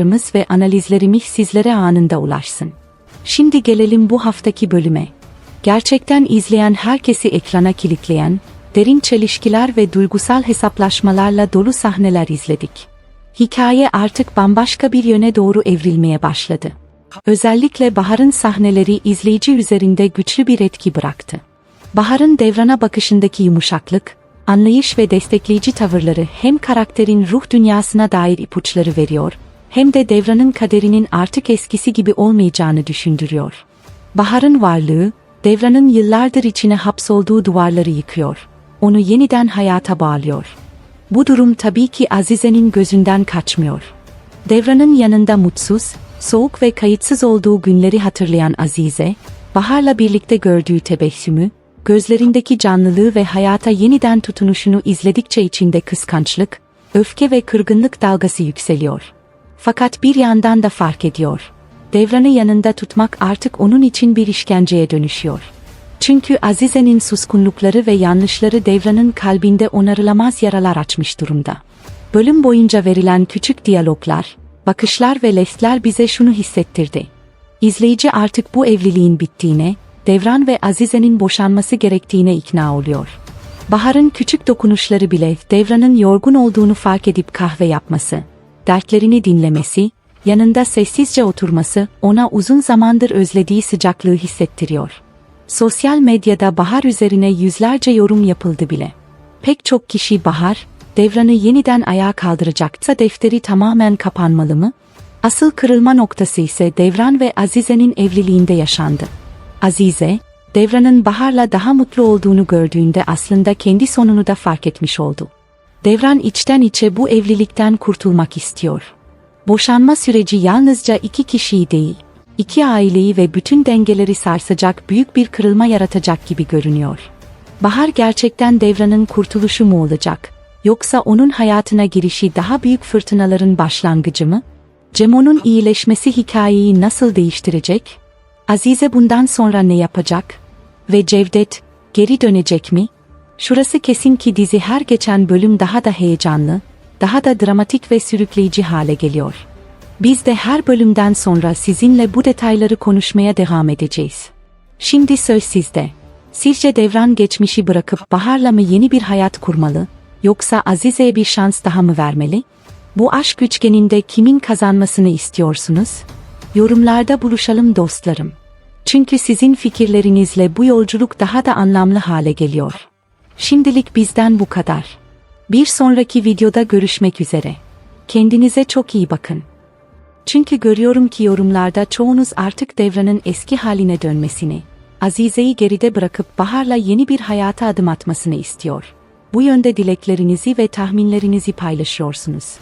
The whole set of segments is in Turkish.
yorumlarımız ve analizlerimiz sizlere anında ulaşsın. Şimdi gelelim bu haftaki bölüme. Gerçekten izleyen herkesi ekrana kilitleyen, derin çelişkiler ve duygusal hesaplaşmalarla dolu sahneler izledik. Hikaye artık bambaşka bir yöne doğru evrilmeye başladı. Özellikle Bahar'ın sahneleri izleyici üzerinde güçlü bir etki bıraktı. Bahar'ın Devran'a bakışındaki yumuşaklık, anlayış ve destekleyici tavırları hem karakterin ruh dünyasına dair ipuçları veriyor, hem de Devran'ın kaderinin artık eskisi gibi olmayacağını düşündürüyor. Bahar'ın varlığı, Devran'ın yıllardır içine hapsolduğu duvarları yıkıyor. Onu yeniden hayata bağlıyor. Bu durum tabii ki Azize'nin gözünden kaçmıyor. Devran'ın yanında mutsuz, soğuk ve kayıtsız olduğu günleri hatırlayan Azize, Bahar'la birlikte gördüğü tebessümü, gözlerindeki canlılığı ve hayata yeniden tutunuşunu izledikçe içinde kıskançlık, öfke ve kırgınlık dalgası yükseliyor. Fakat bir yandan da fark ediyor. Devran'ı yanında tutmak artık onun için bir işkenceye dönüşüyor. Çünkü Azize'nin suskunlukları ve yanlışları Devran'ın kalbinde onarılamaz yaralar açmış durumda. Bölüm boyunca verilen küçük diyaloglar, bakışlar ve lestler bize şunu hissettirdi. İzleyici artık bu evliliğin bittiğine, Devran ve Azize'nin boşanması gerektiğine ikna oluyor. Bahar'ın küçük dokunuşları bile Devran'ın yorgun olduğunu fark edip kahve yapması, dertlerini dinlemesi, yanında sessizce oturması ona uzun zamandır özlediği sıcaklığı hissettiriyor. Sosyal medyada Bahar üzerine yüzlerce yorum yapıldı bile. Pek çok kişi Bahar, Devran'ı yeniden ayağa kaldıracaksa defteri tamamen kapanmalı mı? Asıl kırılma noktası ise Devran ve Azize'nin evliliğinde yaşandı. Azize, Devran'ın Bahar'la daha mutlu olduğunu gördüğünde aslında kendi sonunu da fark etmiş oldu. Devran içten içe bu evlilikten kurtulmak istiyor. Boşanma süreci yalnızca iki kişiyi değil, iki aileyi ve bütün dengeleri sarsacak büyük bir kırılma yaratacak gibi görünüyor. Bahar gerçekten Devran'ın kurtuluşu mu olacak, yoksa onun hayatına girişi daha büyük fırtınaların başlangıcı mı? Cemo'nun iyileşmesi hikayeyi nasıl değiştirecek? Azize bundan sonra ne yapacak? Ve Cevdet, geri dönecek mi? Şurası kesin ki dizi her geçen bölüm daha da heyecanlı, daha da dramatik ve sürükleyici hale geliyor. Biz de her bölümden sonra sizinle bu detayları konuşmaya devam edeceğiz. Şimdi söz sizde. Sizce Devran geçmişi bırakıp Bahar'la mı yeni bir hayat kurmalı, yoksa Azize'ye bir şans daha mı vermeli? Bu aşk üçgeninde kimin kazanmasını istiyorsunuz? Yorumlarda buluşalım dostlarım. Çünkü sizin fikirlerinizle bu yolculuk daha da anlamlı hale geliyor. Şimdilik bizden bu kadar. Bir sonraki videoda görüşmek üzere. Kendinize çok iyi bakın. Çünkü görüyorum ki yorumlarda çoğunuz artık devranın eski haline dönmesini, Azize'yi geride bırakıp Bahar'la yeni bir hayata adım atmasını istiyor. Bu yönde dileklerinizi ve tahminlerinizi paylaşıyorsunuz.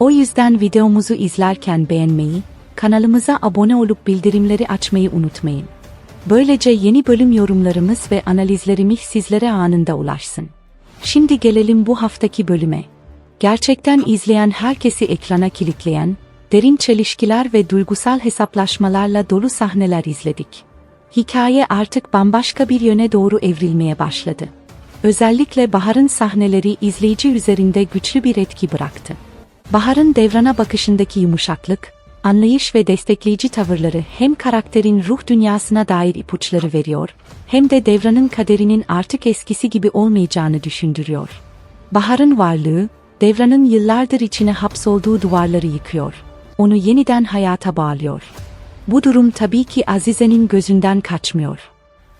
O yüzden videomuzu izlerken beğenmeyi, kanalımıza abone olup bildirimleri açmayı unutmayın. Böylece yeni bölüm yorumlarımız ve analizlerimiz sizlere anında ulaşsın. Şimdi gelelim bu haftaki bölüme. Gerçekten izleyen herkesi ekrana kilitleyen, derin çelişkiler ve duygusal hesaplaşmalarla dolu sahneler izledik. Hikaye artık bambaşka bir yöne doğru evrilmeye başladı. Özellikle Bahar'ın sahneleri izleyici üzerinde güçlü bir etki bıraktı. Bahar'ın Devran'a bakışındaki yumuşaklık, anlayış ve destekleyici tavırları hem karakterin ruh dünyasına dair ipuçları veriyor, hem de Devran'ın kaderinin artık eskisi gibi olmayacağını düşündürüyor. Bahar'ın varlığı, Devran'ın yıllardır içine hapsolduğu duvarları yıkıyor. Onu yeniden hayata bağlıyor. Bu durum tabii ki Azize'nin gözünden kaçmıyor.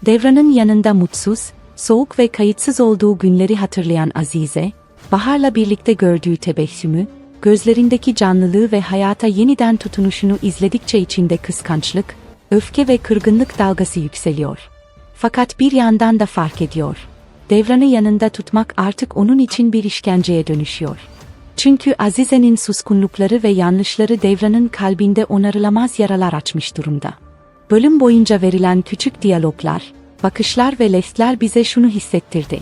Devran'ın yanında mutsuz, soğuk ve kayıtsız olduğu günleri hatırlayan Azize, Bahar'la birlikte gördüğü tebessümü, gözlerindeki canlılığı ve hayata yeniden tutunuşunu izledikçe içinde kıskançlık, öfke ve kırgınlık dalgası yükseliyor. Fakat bir yandan da fark ediyor. Devran'ı yanında tutmak artık onun için bir işkenceye dönüşüyor. Çünkü Azize'nin suskunlukları ve yanlışları Devran'ın kalbinde onarılamaz yaralar açmış durumda. Bölüm boyunca verilen küçük diyaloglar, bakışlar ve lestler bize şunu hissettirdi.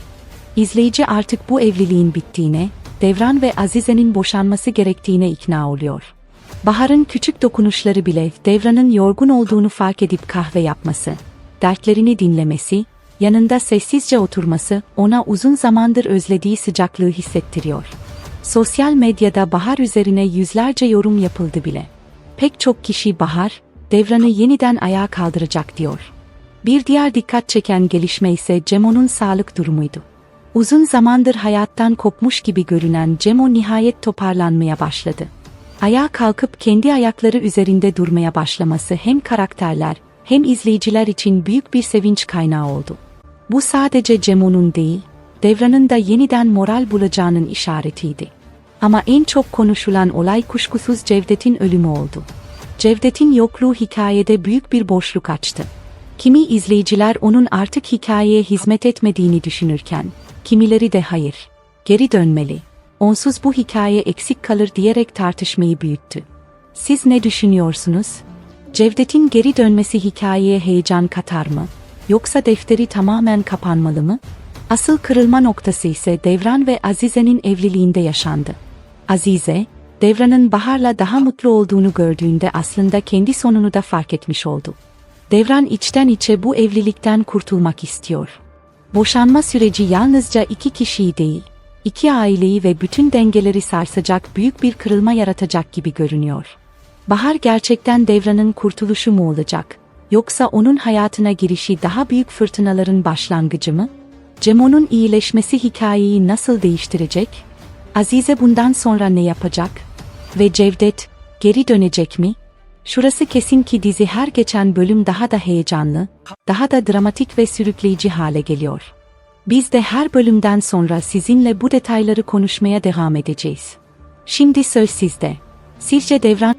İzleyici artık bu evliliğin bittiğine, Devran ve Azize'nin boşanması gerektiğine ikna oluyor. Bahar'ın küçük dokunuşları bile Devran'ın yorgun olduğunu fark edip kahve yapması, dertlerini dinlemesi, yanında sessizce oturması ona uzun zamandır özlediği sıcaklığı hissettiriyor. Sosyal medyada Bahar üzerine yüzlerce yorum yapıldı bile. pek çok kişi Bahar, Devran'ı yeniden ayağa kaldıracak diyor. Bir diğer dikkat çeken gelişme ise Cemo'nun sağlık durumuydu. Uzun zamandır hayattan kopmuş gibi görünen Cemo nihayet toparlanmaya başladı. Ayağa kalkıp kendi ayakları üzerinde durmaya başlaması hem karakterler hem izleyiciler için büyük bir sevinç kaynağı oldu. Bu sadece Cemo'nun değil, Devran'ın da yeniden moral bulacağının işaretiydi. Ama en çok konuşulan olay kuşkusuz Cevdet'in ölümü oldu. Cevdet'in yokluğu hikayede büyük bir boşluk açtı. Kimi izleyiciler onun artık hikayeye hizmet etmediğini düşünürken, kimileri de hayır, geri dönmeli, onsuz bu hikaye eksik kalır diyerek tartışmayı büyüttü. Siz ne düşünüyorsunuz? Cevdet'in geri dönmesi hikayeye heyecan katar mı? Yoksa defteri tamamen kapanmalı mı? Asıl kırılma noktası ise Devran ve Azize'nin evliliğinde yaşandı. Azize, Devran'ın Bahar'la daha mutlu olduğunu gördüğünde aslında kendi sonunu da fark etmiş oldu. Devran içten içe bu evlilikten kurtulmak istiyor. Boşanma süreci yalnızca iki kişiyi değil, iki aileyi ve bütün dengeleri sarsacak büyük bir kırılma yaratacak gibi görünüyor. Bahar gerçekten Devran'ın kurtuluşu mu olacak? Yoksa onun hayatına girişi daha büyük fırtınaların başlangıcı mı? Cemo'nun iyileşmesi hikayeyi nasıl değiştirecek? Azize bundan sonra ne yapacak? Ve Cevdet, geri dönecek mi? Şurası kesin ki dizi her geçen bölüm daha da heyecanlı, daha da dramatik ve sürükleyici hale geliyor. Biz de her bölümden sonra sizinle bu detayları konuşmaya devam edeceğiz. Şimdi söz sizde. Sizce Devran